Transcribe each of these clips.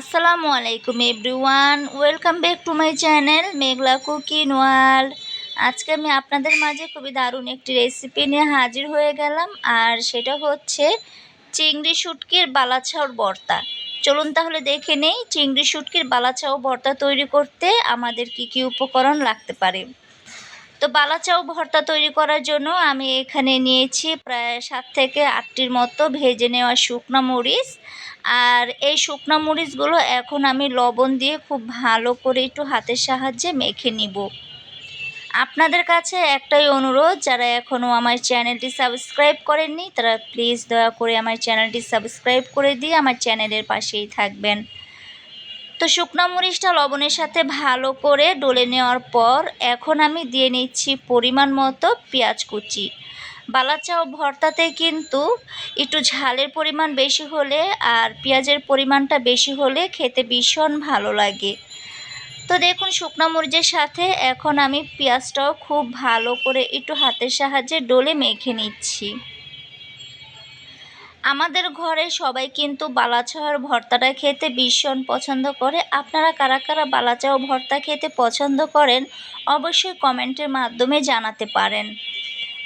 আসসালামু আলাইকুম everyone, welcome back to my channel Meghla cooking world. আজকে আমি আপনাদের মাঝে খুবই দারুণ একটি রেসিপি নিয়ে হাজির হয়ে গেলাম, আর সেটা হচ্ছে চিংড়ি শুটকির বালাছাওর ভর্তা। চলুন তাহলে দেখে নেই চিংড়ি শুটকির বালাছাও ভর্তা তৈরি করতে আমাদের কি কি উপকরণ লাগতে পারে। তো বালাচাও ভর্তা তৈরি করার জন্য আমি এখানে নিয়েছি প্রায় সাত থেকে আটটির মতো ভেজে নেওয়া শুকনো মরিচ আর এই শুকনো মরিচগুলো এখন আমি লবণ দিয়ে খুব ভালো করে একটু হাতের সাহায্যে মেখে নিব। আপনাদের কাছে একটাই অনুরোধ, যারা এখনও আমার চ্যানেলটি সাবস্ক্রাইব করেননি, তারা প্লিজ দয়া করে আমার চ্যানেলটি সাবস্ক্রাইব করে দিয়ে আমার চ্যানেলের পাশেই থাকবেন। তো শুকনো মরিচটা লবণের সাথে ভালো করে ডলে নেওয়ার পর এখন আমি দিয়ে নিচ্ছি পরিমাণ মতো পেঁয়াজ কুচি। বালাচাও ভর্তাতে কিন্তু একটু ঝালের পরিমাণ বেশি হলে আর পেঁয়াজের পরিমাণটা বেশি হলে খেতে ভীষণ ভালো লাগে। তো দেখুন শুকনো মরিচের সাথে এখন আমি পেঁয়াজটাও খুব ভালো করে একটু হাতের সাহায্যে ডলে মেখে নিচ্ছি। আমাদের ঘরে সবাই কিন্তু বালাচাওয়ার ভর্তাটা খেতে ভীষণ পছন্দ করে। আপনারা কারা কারা বালাচাও ভর্তা খেতে পছন্দ করেন অবশ্যই কমেন্টের মাধ্যমে জানাতে পারেন।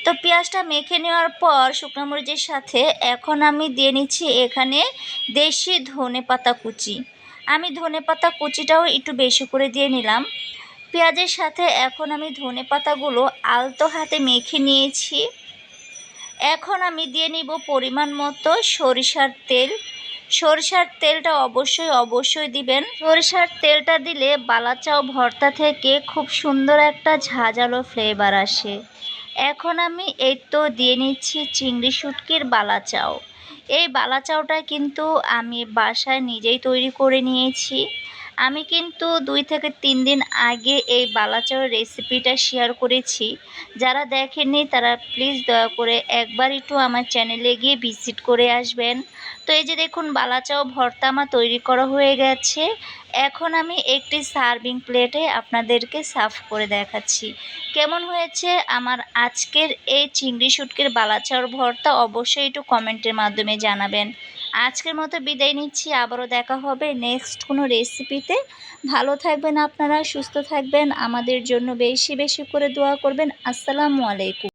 তো পেঁয়াজটা মেখে নেওয়ার পর শুকনো মরিচের সাথে এখন আমি দিয়ে নিচ্ছি এখানে দেশি ধনে পাতা কুচি। আমি ধনে পাতা কুচিটাও একটু বেশি করে দিয়ে নিলাম। পেঁয়াজের সাথে এখন আমি ধনে পাতাগুলো আলতো হাতে মেখে নিয়েছি। এখন আমি দিয়ে নিব পরিমাণ মতো সরিষার তেল। সরিষার তেলটা অবশ্যই অবশ্যই দিবেন। সরিষার তেলটা দিলে বালাচাও ভর্তা থেকে খুব সুন্দর একটা ঝাঁঝালো ফ্লেভার আসে। এখন আমি এই তো দিয়ে নিচ্ছি চিংড়ি শুটকির বালাচাও। এই বালাচাওটা কিন্তু আমি বাসায় নিজেই তৈরি করে নিয়েছি। আমি কিন্তু দুই থেকে তিন দিন আগে এই বালাচাওয়ের রেসিপিটা শেয়ার করেছি। যারা দেখেননি, তারা প্লিজ দয়া করে একবার একটু আমার চ্যানেলে গিয়ে ভিজিট করে আসবেন। তো এই যে দেখুন, বালাচাও ভর্তা আমার তৈরি করা হয়ে গেছে। এখন আমি একটি সার্ভিং প্লেটে আপনাদেরকে সার্ভ করে দেখাচ্ছি। কেমন হয়েছে? আমার আজকের এই চিংড়ি শুটকির বালাচাওর ভর্তা অবশ্যই একটু কমেন্টের মাধ্যমে জানাবেন। আজকের মতো বিদায় নিচ্ছি, আবারও দেখা হবে নেক্সট কোনো রেসিপিতে ভালো থাকবেন আপনারা, সুস্থ থাকবেন, আমাদের জন্য বেশি বেশি করে দোয়া করবেন। আসসালামু আলাইকুম।